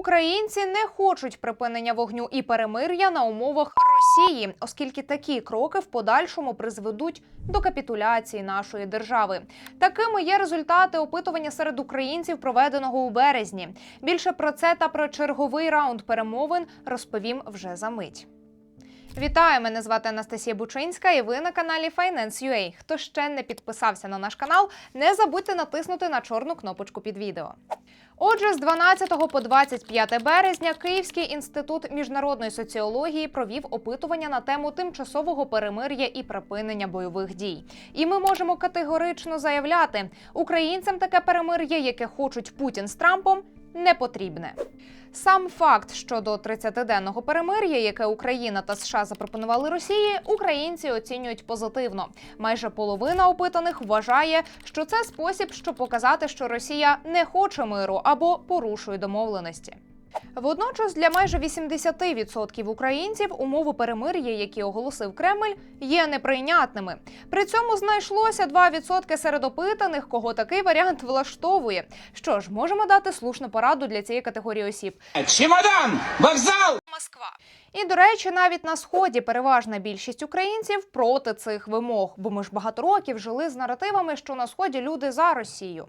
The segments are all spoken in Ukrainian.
Українці не хочуть припинення вогню і перемир'я на умовах Росії, оскільки такі кроки в подальшому призведуть до капітуляції нашої держави. Такими є результати опитування серед українців, проведеного у березні. Більше про це та про черговий раунд перемовин розповім вже за мить. Вітаю! Мене звати Анастасія Бучинська, і ви на каналі Finance.ua. Хто ще не підписався на наш канал, не забудьте натиснути на чорну кнопочку під відео. Отже, з 12 по 25 березня Київський інститут міжнародної соціології провів опитування на тему тимчасового перемир'я і припинення бойових дій. І ми можемо категорично заявляти, українцям таке перемир'я, яке хочуть Путін з Трампом, не потрібне. Сам факт щодо 30-денного перемир'я, яке Україна та США запропонували Росії, українці оцінюють позитивно. Майже половина опитаних вважає, що це спосіб, щоб показати, що Росія не хоче миру або порушує домовленості. Водночас для майже 80% українців умови перемир'я, які оголосив Кремль, є неприйнятними. При цьому знайшлося 2% серед опитаних, кого такий варіант влаштовує. Що ж, можемо дати слушну пораду для цієї категорії осіб. Чемодан! Вокзал! Москва. І до речі, навіть на сході переважна більшість українців проти цих вимог, бо ми ж багато років жили з наративами, що на сході люди за Росію.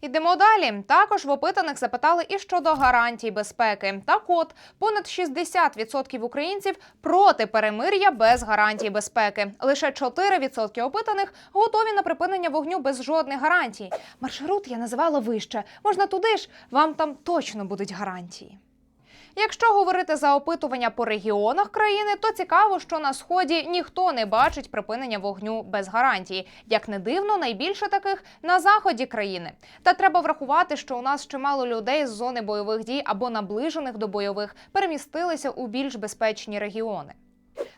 Ідемо далі. Також в опитаних запитали і щодо гарантій безпеки. Так от понад 60% українців проти перемир'я без гарантій безпеки. Лише 4% опитаних готові на припинення вогню без жодних гарантій. Маршрут я називала вище. Можна туди ж, вам там точно будуть гарантії. Якщо говорити за опитування по регіонах країни, то цікаво, що на сході ніхто не бачить припинення вогню без гарантії. Як не дивно, найбільше таких на заході країни. Та треба врахувати, що у нас чимало людей з зони бойових дій або наближених до бойових перемістилися у більш безпечні регіони.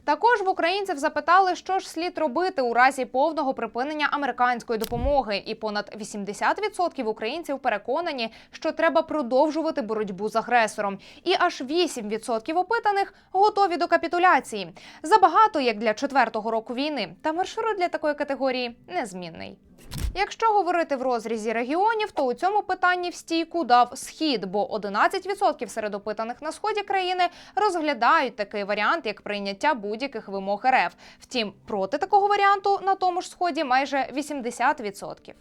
Також в українців запитали, що ж слід робити у разі повного припинення американської допомоги, і понад 80% українців переконані, що треба продовжувати боротьбу з агресором. І аж 8% опитаних готові до капітуляції. Забагато як для четвертого року війни. Та маршрут для такої категорії незмінний. Якщо говорити в розрізі регіонів, то у цьому питанні в стійку дав схід, бо 11% серед опитаних на сході країни розглядають такий варіант як прийняття будь-яких вимог РФ. Втім, проти такого варіанту на тому ж сході майже 80%.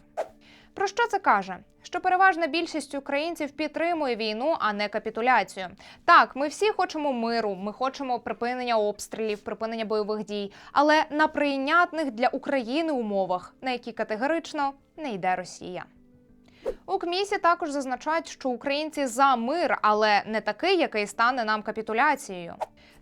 Про що це каже? Що переважна більшість українців підтримує війну, а не капітуляцію. Так, ми всі хочемо миру, ми хочемо припинення обстрілів, припинення бойових дій, але на прийнятних для України умовах, на які категорично не йде Росія. У КМІСі також зазначають, що українці за мир, але не такий, який стане нам капітуляцією.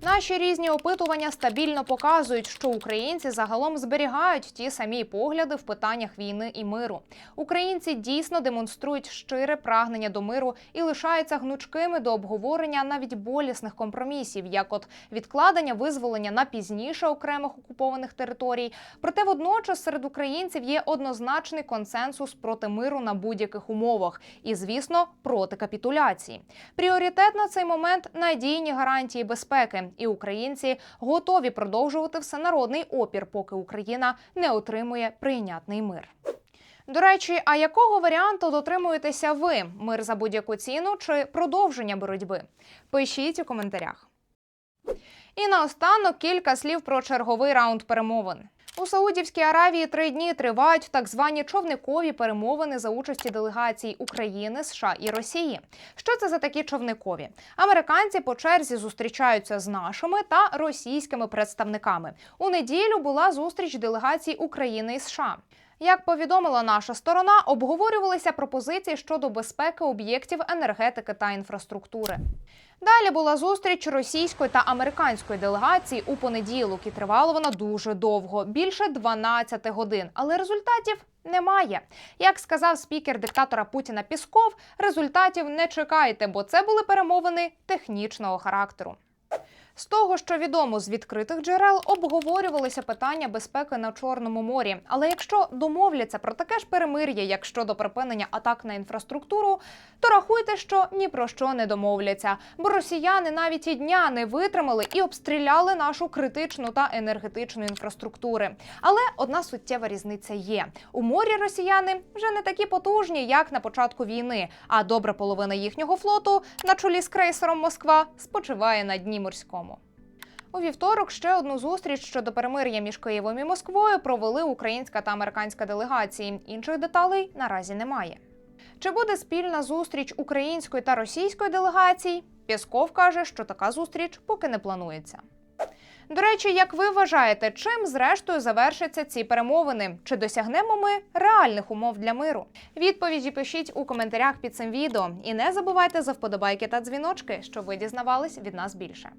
Наші різні опитування стабільно показують, що українці загалом зберігають ті самі погляди в питаннях війни і миру. Українці дійсно демонструють щире прагнення до миру і лишаються гнучкими до обговорення навіть болісних компромісів, як от відкладення визволення на пізніше окремих окупованих територій. Проте водночас серед українців є однозначний консенсус проти миру на будь-яких умовах і, звісно, проти капітуляції. Пріоритет на цей момент надійні гарантії безпеки, і українці готові продовжувати всенародний опір, поки Україна не отримує прийнятний мир. До речі, а якого варіанту дотримуєтеся ви? Мир за будь-яку ціну чи продовження боротьби? Пишіть у коментарях. І наостанок кілька слів про черговий раунд перемовин. У Саудівській Аравії три дні тривають так звані човникові перемовини за участі делегацій України, США і Росії. Що це за такі човникові? Американці по черзі зустрічаються з нашими та російськими представниками. У неділю була зустріч делегацій України і США. Як повідомила наша сторона, обговорювалися пропозиції щодо безпеки об'єктів енергетики та інфраструктури. Далі була зустріч російської та американської делегації у понеділок, і тривала вона дуже довго більше 12 годин. Але результатів немає. Як сказав спікер диктатора Путіна Пісков, результатів не чекайте, бо це були перемовини технічного характеру. З того, що відомо з відкритих джерел, обговорювалися питання безпеки на Чорному морі. Але якщо домовляться про таке ж перемир'я, як щодо припинення атак на інфраструктуру, то рахуйте, що ні про що не домовляться. Бо росіяни навіть і дня не витримали і обстріляли нашу критичну та енергетичну інфраструктури. Але одна суттєва різниця є: у морі росіяни вже не такі потужні, як на початку війни. А добра половина їхнього флоту на чолі з крейсером Москва спочиває на дні морському. У вівторок ще одну зустріч щодо перемир'я між Києвом і Москвою провели українська та американська делегації. Інших деталей наразі немає. Чи буде спільна зустріч української та російської делегацій? Пєсков каже, що така зустріч поки не планується. До речі, як ви вважаєте, чим зрештою завершаться ці перемовини? Чи досягнемо ми реальних умов для миру? Відповіді пишіть у коментарях під цим відео. І не забувайте за вподобайки та дзвіночки, щоб ви дізнавались від нас більше.